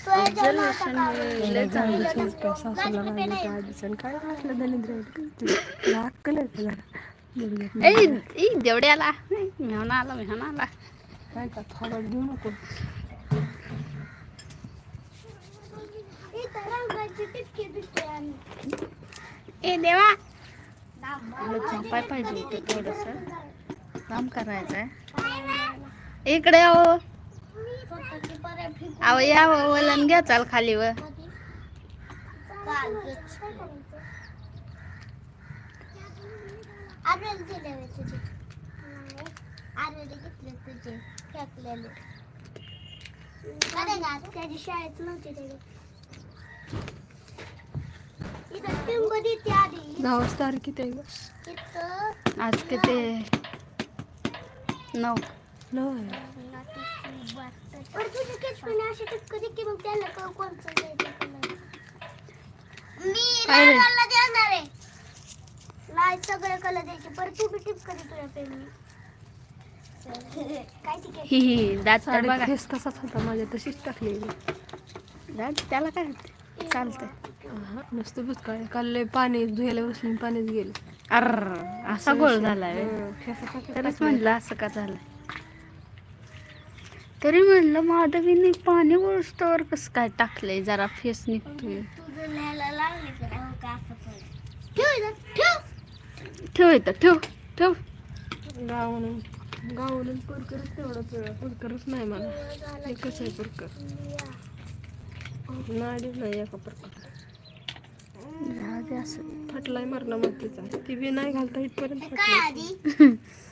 सासूला राहिलं त्या आधीच काय असलं दलिंद्र अक्कल आहे जरा? देवड्याला मेहून आला मेहना आला काय का थोडा नको ए देवा मला झोपाय पाहिजे होतं थोडस काम करायचं आहे इकडे हो अहो यावं वलन घ्या चाल खाली व. त्याची शाळेत नव्हते ते इथं टिंब देते आधी गावाच तारीख किती आहे आज किती? नऊ. नऊ सगळे कलर द्यायचे. परत तू बी टिपक दे तुझ्या पेनने काय ती केस? ही ही दात तर साडी बघा. फेस तसाच होता माझ्या तशीच टाकली दात त्याला काय होते? चालतंय नुसतं बुचकाळ काल लय पाणी धुयाला बसली पाणीच गेलं. अर असा गोळ झालाय. हं, तरीच म्हणलं असं का झालं तरी म्हणलं माधवीने पाणी वळस्तवर कसं काय टाकलंय? जरा फेस निघतोय. ठेव इथं, ठेव ठेव. गावानं गावानं परकरच तेवढाच वेळा परकरच नाही मला. एकच आहे परकर नाडीच नाही एका परकर फाटलाय मरणा मातीचा ती बी नाही घालता इथपर्यंत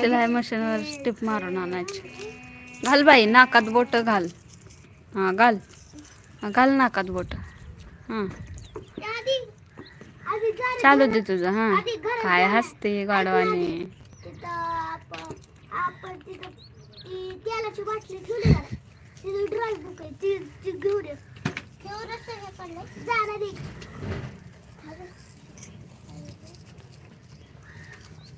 शिलाई मशीनवर स्टिप मारून आणायची. घाल बाई नाकात बोट घाल. हा घाल. घाल नाकात बोट. हां. चालू दे तुझं हां. काय हसते गाडवाने तिथं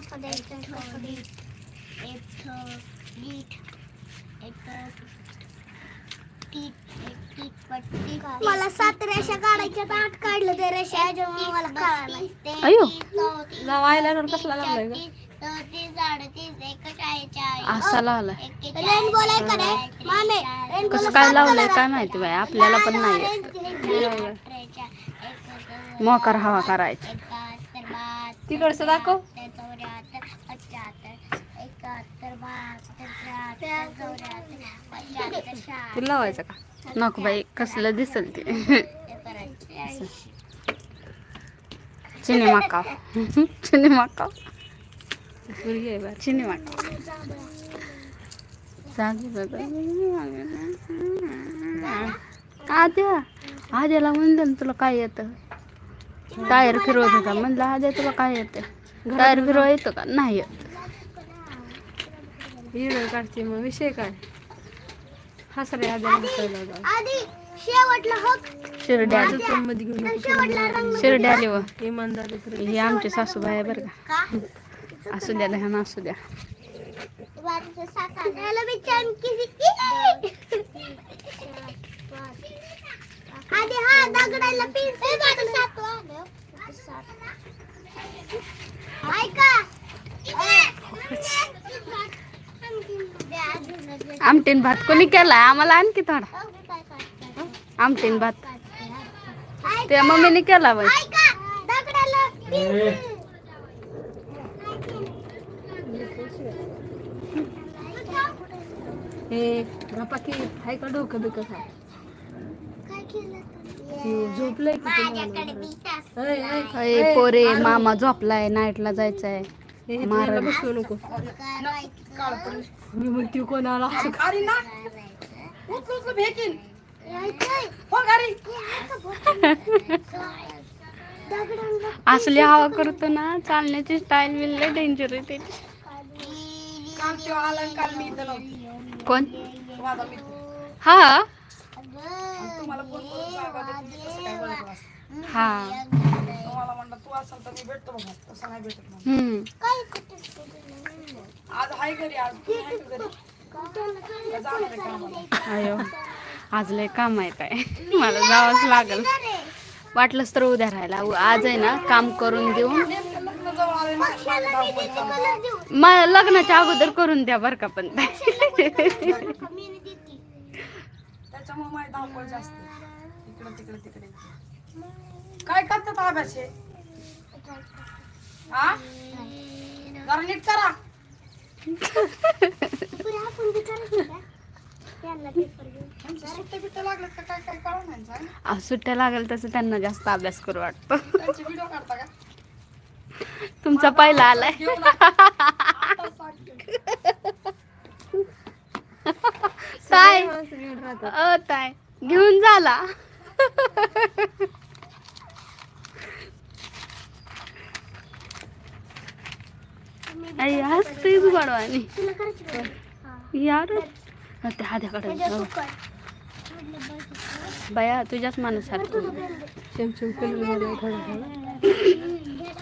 कसं द्यायचं आणि कसं द्यायचं एक नीट एक मला सात रेषा काढायच्या तर आठ काढलं ते रेषा जेव्हा मला कळालं अयो कसला लागलाय ग असा लावलाय रेनबो लाय का नाही मामे रेनबो कसं काय लावलंय काय माहिती बाई आपल्याला पण नाही. मोकार हवा करायची तिकडचं दाखव ते लावायचं का? नको बाई कसलं दिसल ते. चिनी माकाव चिनी माकाव चिनी आद्या आद्याला म्हणलं ना तुला काय येतं? टायर फिरवत होता. म्हणलं आद्या तुला काय येतं? टायर फिरवा येतं का? नाही येत. व्हिडिओ काढते मग विषय काय हसरे आधी शेवटला शिरड्या मध्ये घेऊन शिरड्या आली व. इमानदारी ही आमची सासूबाई आहे बरं का. असू द्या लहान असू द्या. आधी हा दगडाला ऐका. आमटीन भात. कोणी केलाय आम्हाला आणखी थोडा. आमटीन भात. त्या मम्मीने केला बाई. हे की हाय का डोकं बिकं झोपलंय पोरे. मामा झोपलाय. नाईटला जायचंय. हे बसवू नको. मी म्हणते कोणाला. हो असली हवा करतो ना चालण्याची स्टाईल बिल डेंजर आहे त्याची. कोण? हा? हा. तुम्हाला म्हणलं तू असाल तर मी भेटतो बघा. तसं नाही भेटत हम्म. आज हाय घरी आज तू नाही का घरी. का जाणार आहे कामाला अयो आज लय काम आहे काय मला जावंच लागल. वाटलंच तर उद्या राहायला. उ- आज आहे ना काम करून देऊन नेमकं लग्न जवळ आले ना माझं धावपळ चालू आहे. मला लग्नाच्या अगोदर करून द्या बरं का पण त्याच्यामुळे माझी धावपळ जास्त आहे. इकडं तिकडे तिकडे काय करतात अभ्यास हे? हा जरा नीट करा. आपण बी करायचं का त्यांना पेपर घेऊन यांचे सुट्टे बिट्टे लागलेत का? काय काय कळून नाही सांग. आ, सुट्ट्या लागेल तसं त्यांना जास्त अभ्यास करू वाटतं. त्यांचे व्हिडिओ काढता का? तुमचा पहिला आलाय. आता सांगते. काय अ ताय घेऊन झाला. आई तुला करायची का? यार ते कर. बया तुझ्याच माणसारखं कलर झालाय थोडा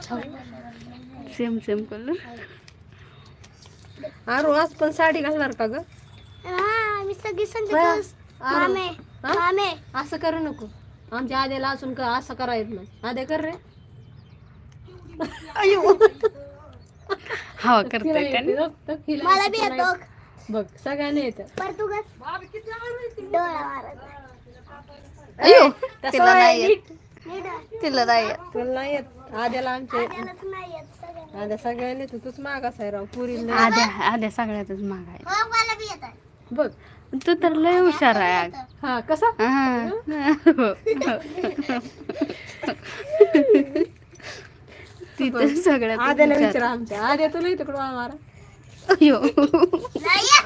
थोडा सेम सेम कलर आरू आज पण साडी घालणार का ग मी सगळी असं करू नको आमच्या आद्याला असून का असं करायचं नाही आद्या कर रे अयो तिला येते, त्याने बघ, मला येते, बी. बघ सगळ्यांनी येतं. डोळा मारत अयो तसं तिला नाही आहे. तिला नाही येत. तुला नाही येत आद्याला आमचे त्यालाच नाही येत सगळ्यांना. आद्या सगळ्यांनी येतं तूच मागास आहे राव पुरी आद्या आद्या सगळ्यातच महाग आहे हो मला बी येत आहे. बघ तू तर लय हुशार आहे अग. हा कसा हा. तर सगळ्यात आद्याला हुशार. विचारा आमच्या आद्या तुला इथं मारा.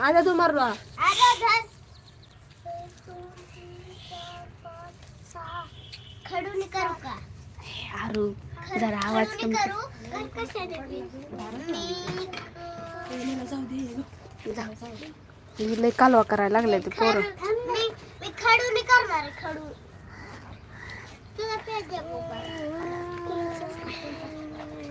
आद्या तू मारलो हा. खडूनी करू का अरू जरा आवाज खडूनी कमी करू कर कशाने बी? मी मी लय कालवा करायला लागले ते पोरं खडू- मी मी खडूनी करणार आहे खडू तुला पेज देऊ का?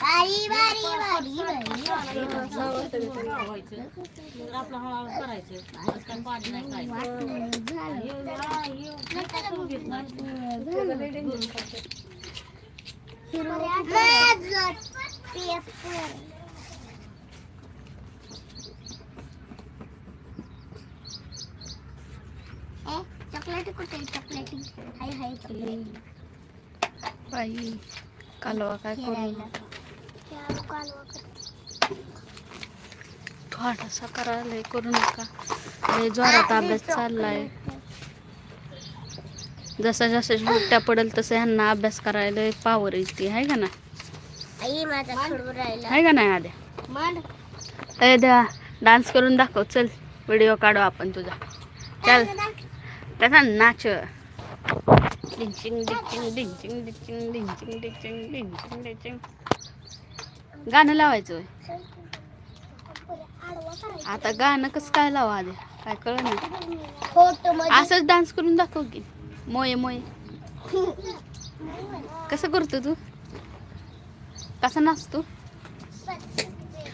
बारी बारी बारी बारी बारी पेपर चॉकलेट कुठे चॉकलेट हाय हाय चॉकलेट बाई कालवा काय करू खेळायला खेळायला कालवा कर. थोडासा करायला करू नका. लय जोरात अभ्यास चाललाय. जसं जसं सुट्ट्या पडेल तसं ह्यांना अभ्यास करायला पावर येते आहे का ना आई माझा खडू राहिला. आहे का नाही आद्या? ए द्या डान्स करून दाखव चल. व्हिडिओ काढू आपण तुझा. चल. त्याचा नाच. डिंचिंग डिचिंग डिंचिंग डिचिंग डिंचिंग डिचिंग डिंचिंग डिचिंग. गाणं लावायचं आता गाणं कसं काय लावा आधी? काय कळ ना असंच डान्स करून दाखव की. मोये मोये. कसं करतो तू? कसा नाचतो?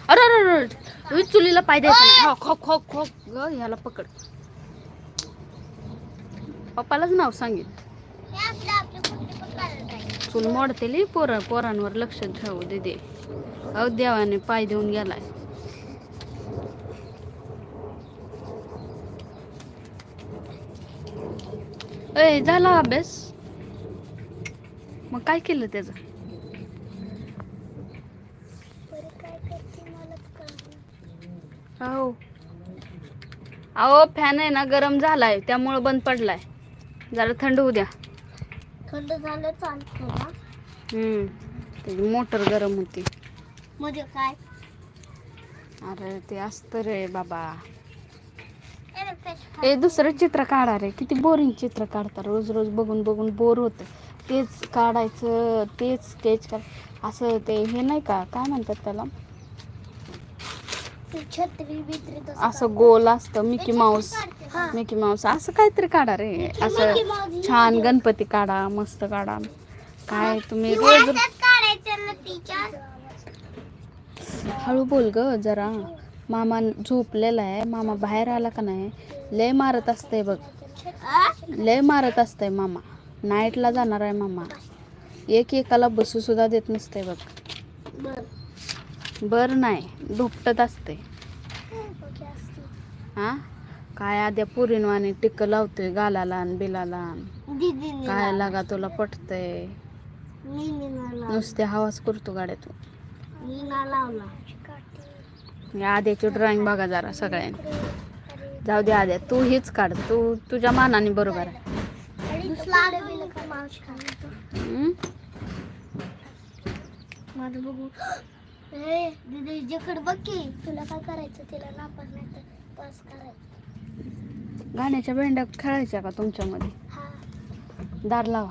अरे अरे अरे चुलीला पाय द्यायचा हो, खो खो खो. ग ह्याला पकड. पप्पालाच नाव सांगेल चूल मोडते पोरा पोरांवर लक्ष ठेवू दे दे अहो देवाने पाय देऊन गेलाय. ए झाला अभ्यास? मग काय केलं त्याचं? हो अहो फॅन आहे ना गरम झालाय त्यामुळं बंद पडलाय. जरा थंड होऊ द्या. थंड झालं चालतं ना? हम्म. त्याची मोटर गरम होती. म्हणजे काय? अरे ते असतं रे बाबा. ए दुसरं चित्र काढा रे. किती बोरिंग चित्र काढता. रोज रोज बघून बघून बोर होतं. तेच काढायचं तेच तेच का असं ते हे नाही का? काय म्हणतात त्याला? असं गोल असतं. Mickey Mouse. मिकी माऊस असं काहीतरी काढा रे. असं माऊस छान गणपती काढा मस्त काढा. काय तुम्ही रोज हळू बोल ग जरा. मामा झोपलेला आहे. मामा बाहेर आला का नाही? लय मारत असतंय बघ. लय मारत असतंय मामा. नाईटला जाणार आहे मामा. एक एकाला बसू सुद्धा देत नसतंय बघ. बर नाही. धोपटत असते हा काय आद्या पुरीनवाने टिक्क लावतोय गालाला बिलाला. काय लागा तुला पटतंय. नुसते हवास करतो गाड्यातून. लावला या आद्याची ड्रॉइंग बघा जरा सगळ्यांनी. जाऊ दे आद्या तू हीच काढ तू तुझ्या मानाने बरोबर आहे? माझं बघू. दीदी जिकडे बघ की तुला काय करायचं तिला नापास नाही तर पास करायचं. गाण्याच्या भेंड्या खेळायच्या का तुमच्यामध्ये? हा. दार लावा.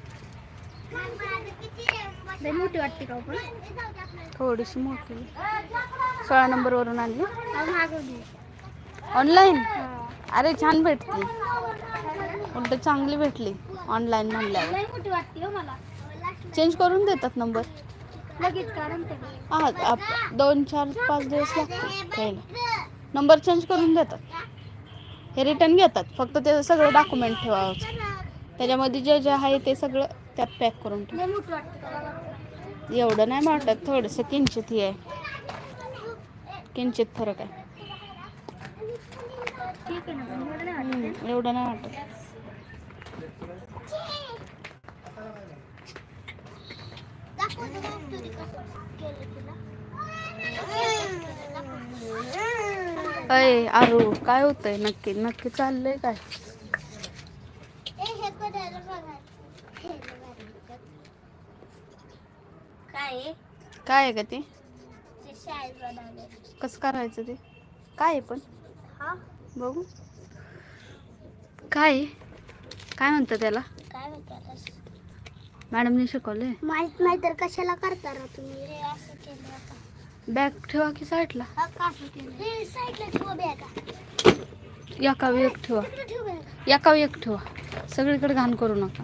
मोठी वाटते का पण थोडीशी मोठी. सोळा नंबर वरून आणली. घे. ऑनलाईन. अरे छान भेटली उलट चांगली भेटली. ऑनलाईन म्हणल्यावर. मोठी वाटते हो मला. चेंज करून देतात नंबर लगेच कारण हा आप- दोन चार पाच दिवस लागतात. नंबर चेंज करून देतात. हे रिटर्न घेतात. फक्त ते सगळं डॉक्युमेंट ठेवावं त्याच्यामध्ये जे जे आहे ते सगळं त्यात पॅक करून? ठेव. एवढं नाही किंचित हे किंचित फरक वाटत. हम्म, नक्की नक्की काय? काय? काय आहे का ते. कसं करायचं ते? काय आहे पण? हा? बघू. काय? काय म्हणतं त्याला? काय म्हणतात मॅडमने शिकवले माहीत नाही तर कशाला करता ना तुम्ही? हे असं केलं आता. बॅग ठेवा की साईडला? हा कसं केलं साईडला ठेवा बॅगा. एका एक ठेवा. एका एक ठेवा. सगळीकडे घाण करू नका.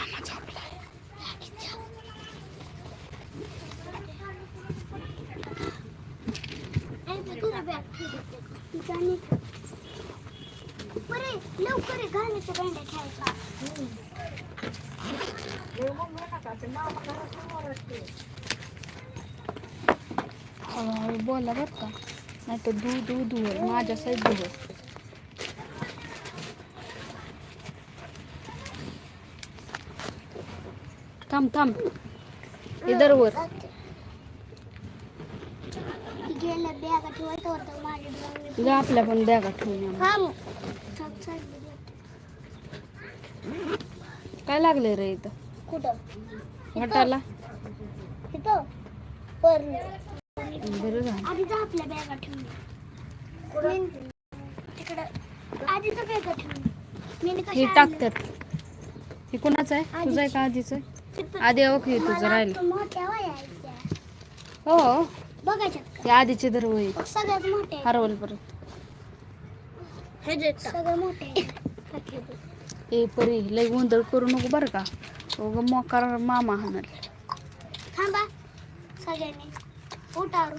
लवकर ये, घालण्याच्या बंड्या ठेवायच्या बोला बरं का. नाही तर धू धू धू माझ्या साईड धू. थांब थांब. इधर वर गेल्या बॅगा ठेवायचं होतं माझ्या bag जा आपल्या पण बॅगा ठेवून. हा मग. काय लागलंय रे इथं? कुठं? बरं झालं. आधी जा आपल्या बॅगा ठेवून. मी- तिकडं. आधी तर बॅगा ठेवून. मी हिने हे टाकतात. हे कोणाचं आहे? तुझं आहे का आधीच आधी ओके हे तुझं राहिलं? मोठ्या त्या. हो. बघायच्यात ते आधीचे दर होई का? सगळ्यात आहेत. हरवल परत. सगळ्यात मोठ्या आहेत. ए परी लय गोंधळ करू नको बरं का. उग मोकार मामा हाणल. थांबा. सगळ्यांनी उठारू.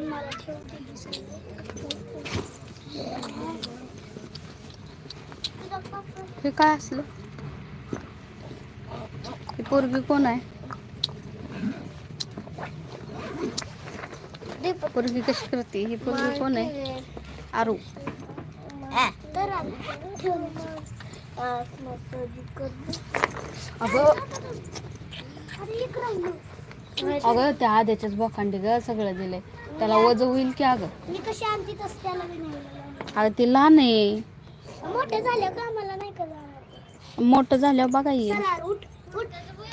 मला ही सगळी. हे काय असलं? ही पोरगी कोण आहे? पोरगी कशी करते? ही पोरगी कोण आहे? आरू. अगं. त्या आद्याच्याच बोखांडी ग सगळं दिलंय. त्याला वज होईल की अगं? मी कशी आणते तसं त्याला बी नाही लावलं. अगं ती लहान आहे. मोठे झाले का आम्हाला नाही का मोठं झाल्यावर बघा येईल.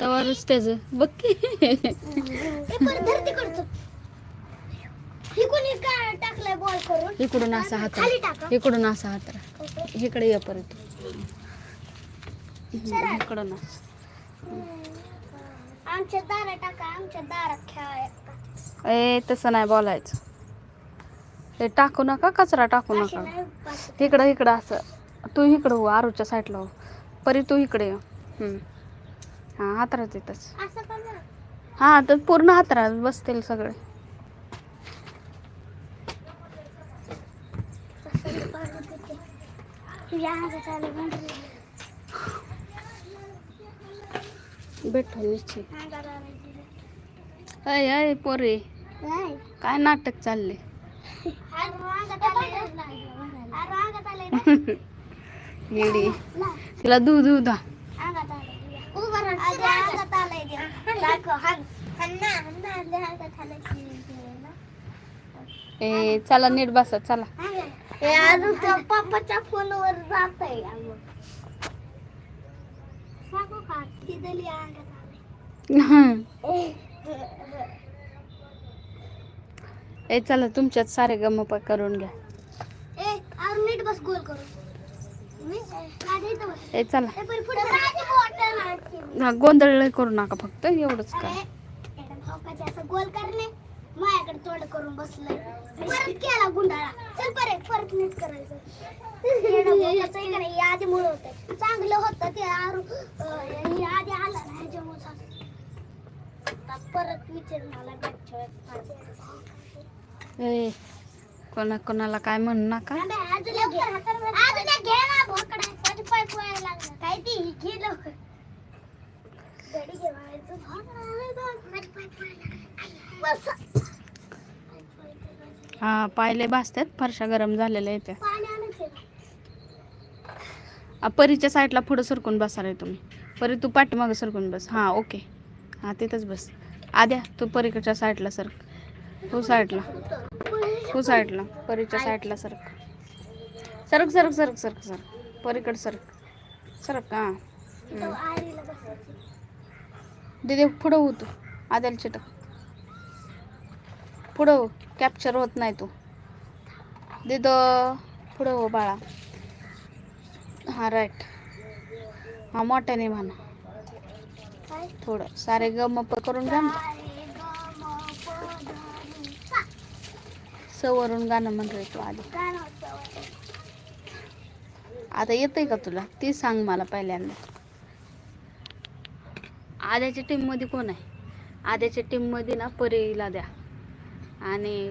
तवरच त्याचं बघ की हे परत धरती करतो ही कोणी काय टाकलाय बॉल करून इकडून असा हात इकडून असा हात इकडे ये परत. इकडून. आमच्या दारा टाका आमच्या दारात खेळायला ए तसं नाही बोलायचं. ते टाकू नका कचरा टाकू नका. इकडं इकडं असं. तू इकडं हो आरूच्या साईडला हो. परी तू इकडे. हा हातरात येतच? हा तर पूर्ण हातरात बसतील सगळे. बैठो नीचे। अय अय पोरे। काय नाटक चालले येडी तिला दूध दूध ए चला नीट बसा चला। हे अजून पप्पाच्या फोनवर जात आहे सांगू का. ए चला तुमच्यात सारे गमप करून घ्या. ए नीट बस गोल चला. हा गोंधळ करू नका फक्त एवढंच अरे, का एका भावकाचे असं गोल करणे माझ्याकडे तोंड करून बसलंय. परत केला गुंडाळा. चल परत परत नीट करायचं. हे आधी मुळ होत चांगलं होतं ते आधी आलं ना ह्याच्यामुळे परत विचार मला कोणा कोणाला काय म्हणू नका? काय ती? घे लवकर. गडी घेवायचं बस. हा पायले भासतात फरशा गरम झालेल्या येत्या परीच्या साईडला पुढं सरकून बसाल तुम्ही. परी तू पाठीमागं सरकून बस. हां ओके. हां तिथंच बस. आद्या तू परीकडच्या साईडला सरक. तू साईडला. तू साईडला. परीच्या साईडला सरक. सरक सरक सरक सरक सरक. परीकड सरक. सरक हां. इथं दिदे पुढं होतो तू आद्याला चिटक. पुढं हो कॅप्चर होत नाही तू. दिद पुढं हो बाळा. हां राईट हां मोठ्याने म्हणा थोडं सारे गमप करून घ्या सवरून गाणं म्हणतोय तू आधी. आता येतंय का तुला? ती सांग मला पहिल्यांदा. आद्याच्या टीममध्ये कोण आहे? आद्याच्या टीममध्ये ना परीला द्या. आणि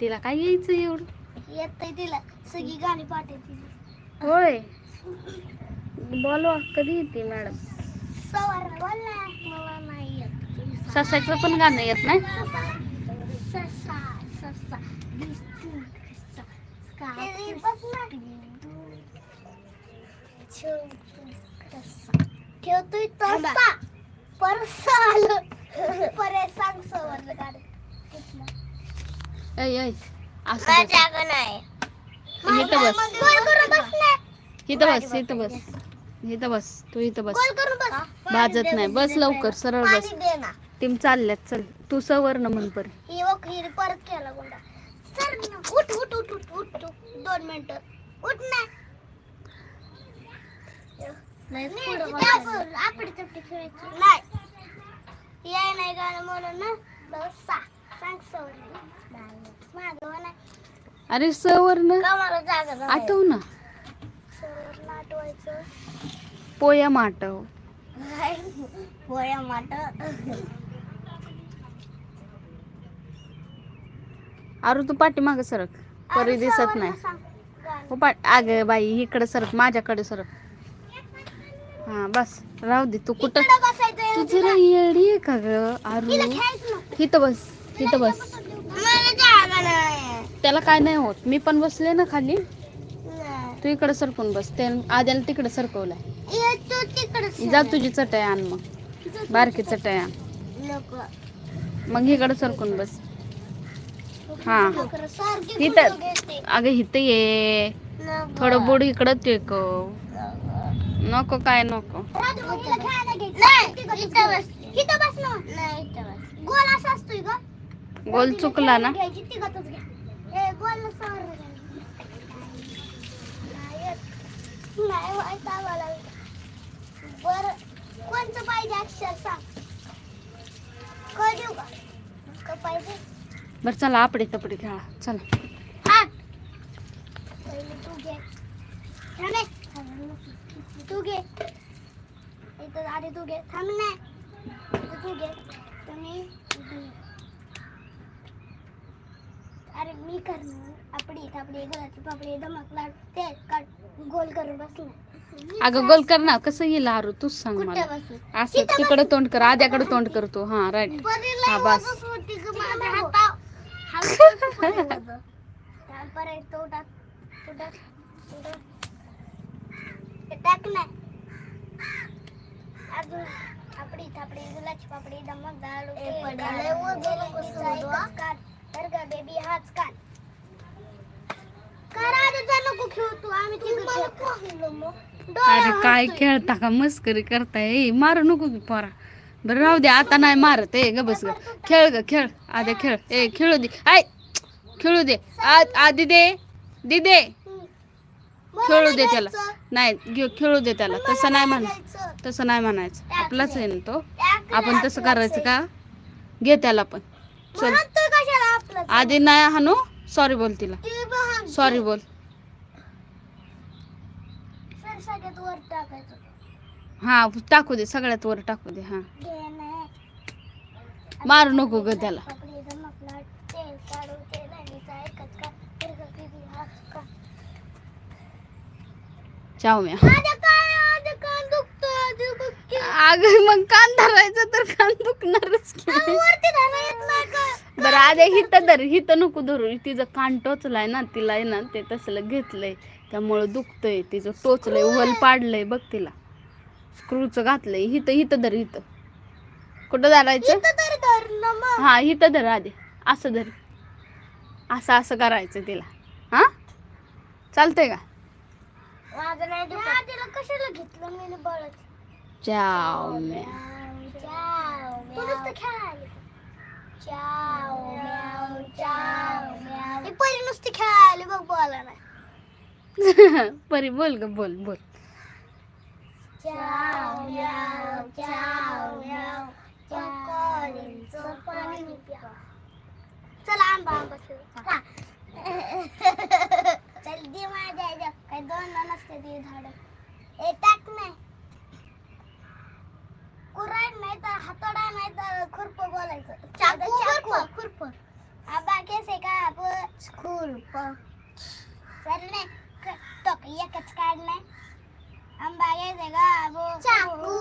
तिला काय यायचं एवढं? येतंय तिला. सगळी गाणी होय. बोलवा कधी येते मॅडम? सवार बोल ना मला नाही येत. ससाचं पण गाणं येत नाही? ठेवतोय तसा. परसा आलं. सांग सवरलं ऐ ऐ. असं बस. जागा नाही. इथं बस. गोल करून बस ना इथं बस इथं बस. इथं बस तू इथं बस. गोल करून बस. भाजत नाही. बस लवकर सरळ बस. पाणी दे ना. टीम चालल्यात चल. तू सवर्ण म्हण परी ही परत केला गुंडा. सर उठ उठ उठ उठ उठ तू. दोन मिनिटं. उठ ना. आपली चपटी खेळायची. नाही. याय नाही गाणं म्हणून ना सांग अरे नाही आठव ना सवर आठवायचं पोया माटव पोया माट अरे तू पाठीमाग सरक. परी दिसत नाही. हो अगं बाई इकडे सरक माझ्याकडे सरक. हा बस राहू दे तू कुठं बसायचं तू जरा येडी आहे का ग आरू? ना इथं बस इथं बस. त्याला काय नाही होत. मी पण बसले ना खाली. तू इकडे सरकून बस. ते आद्याला तिकडे सरकवलाय. जा तुझी चटई आण मग. बारकी चटई आण. मग इकडे सरकून बस. हा. इथं. अगं इथं ये. थोडं बुड इकडं टेकव नको. काय नको. इथं बस. इथं बस ना. नाही, इथं बस. गोल असा असतोय का गोल चुकला ना घ्यायची तिघातच घ्या. ए, गोल घ्या. नाही माहीत आम्हाला. बरं, कोणचं पाहिजे अक्षर सांग क देऊ का पाहिजे बरं चला आपडी तपडी खेळा चला हा पहिले तू घे. तू घे इथं आधी तू घे थांब ना इथं तू घे तुम्ही घे. अरे मी करणार आपडी थापडी गळाची पापडी धमक लाड ते काढ गोल करून बसणार अगं गोल कर ना कसं येईल आरू तूच सांग मला. असं तिकडं तोंड कर आद्याकडे तोंड करतो हा राईट. हा, बस. तो टाक, तो टाक, टाक ना. अजून थापडी गुलाची पापडी. तर बेबी हाच अरे काय खेळता का? मस्करी करताय. ए, मारू नको की पोरा. बरं राहू दे आता नाही मारत. ए ग बस ग. खेळ ग खेळ. आद्या खेळ. ए खेळू दे. आय खेळू दे. आ- आधी दे. दे दे खेळू दे त्याला. नाही खेळू दे त्याला. तसं नाही म्हण तसं नाही म्हणायचं. आपलाच आहे ना तो. आपण तसं करायचं का? घे त्याला पण. चल. म्हणतोय कशाला आपलं आधी नाही हानू सॉरी बोल तिला. ते बघ सॉरी बोल. सर सगळ्यात वर टाकायचं हा टाकू दे सगळ्यात वर टाकू दे हा. घे. मारू नको ग त्याला. तेल काढू तेल आणीचा एकच का दीर्घ किती हात का चाव म्या. अगं मग कान धरायचं तर कान दुखणारच बरं आधी हिथं धर हिथं नको धरू. तिचं कान टोचलाय ना तिला आहे ना ते तसलं घेतलंय. त्यामुळं दुखतंय तिचं टोचलंय वल पाडलंय बघ तिला. स्क्रूचं घातलंय. हिथं हिथं धर हिथं कुठं धरायचं? हा हिथं धर आधी असं धर. असं असं करायचं तिला. हा? चालतंय का? माझं नाही दुखत. कशाला घेतलं मी बळच? चाव म्या. तू नुसतं खेळायला चाव म्याव चाव म्याव ही परी नुसती खेळायला बघ बोला नाही परी बोल ग बोल बोल. चाव म्याव चाव म्याव चकोरीचं पाणी प्या. चला आंबा आंबा खेळू. चल दे माझ्या इथं. काही दोन नसते ती झाड. ए टाक नाही कुऱ्हाड नाही तर हातोडा नाही तर खुरप बोलायचं. चाकू खुरप खुरप. आबा केसे का? आप खुरप. चल नाही टोक एकच काढलाय आंबा घ्यायचे का? आबो चाकू.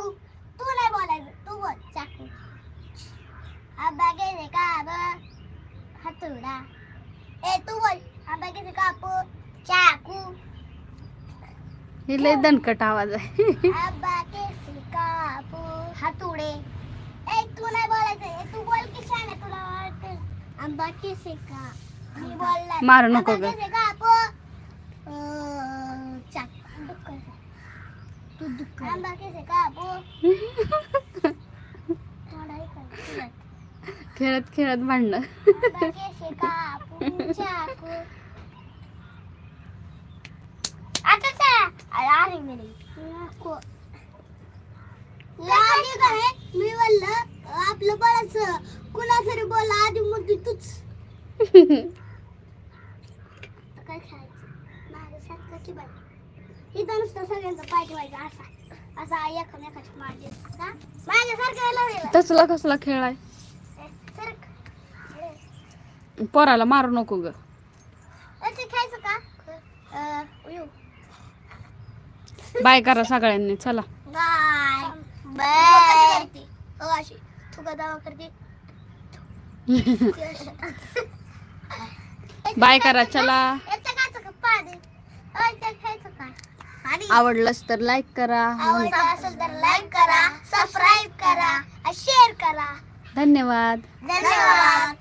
तू नाही बोलायचं. तू बोल. चाकू. आंबा घ्यायचे का? आब हातोडा. ए तू बोल. आंबा घ्यायचे का? आप चाकू। हे लय दणकट आवाज आहे. हातुडे तू नाही बोलायचं. तू बोल की तुला वाटतं. आंबा केसी का मी बोलला मारू नको ग. तू दुःख आंबा केसी तुला. खेळत खेळत भांडणं आंबा केसी कापू चाकू आता चा अरे मेरे नको आधी काय मी बोललं आपलं बळच कुणा तरी बोला आधी म्हणते तूच आता काय खायचं माझ्यासारखं की बाई इथं नुसतं सगळ्यांचा पाय ठेवायचा असा असा एकमेकाची मार देत का माझ्यासारखं लावलेलं तसला कसला खेळ आहे? पोराला मारू नको ग ते खायचं का अं, उयू. बाय करा सगळ्यांनी चला. बाय. बाय. हो अशी तू का दावा करते बाय करा चला. आवडलंच तर लाईक करा. आवडलं असेल तर लाईक करा सबस्क्राईब करा शेअर करा. धन्यवाद. धन्यवाद.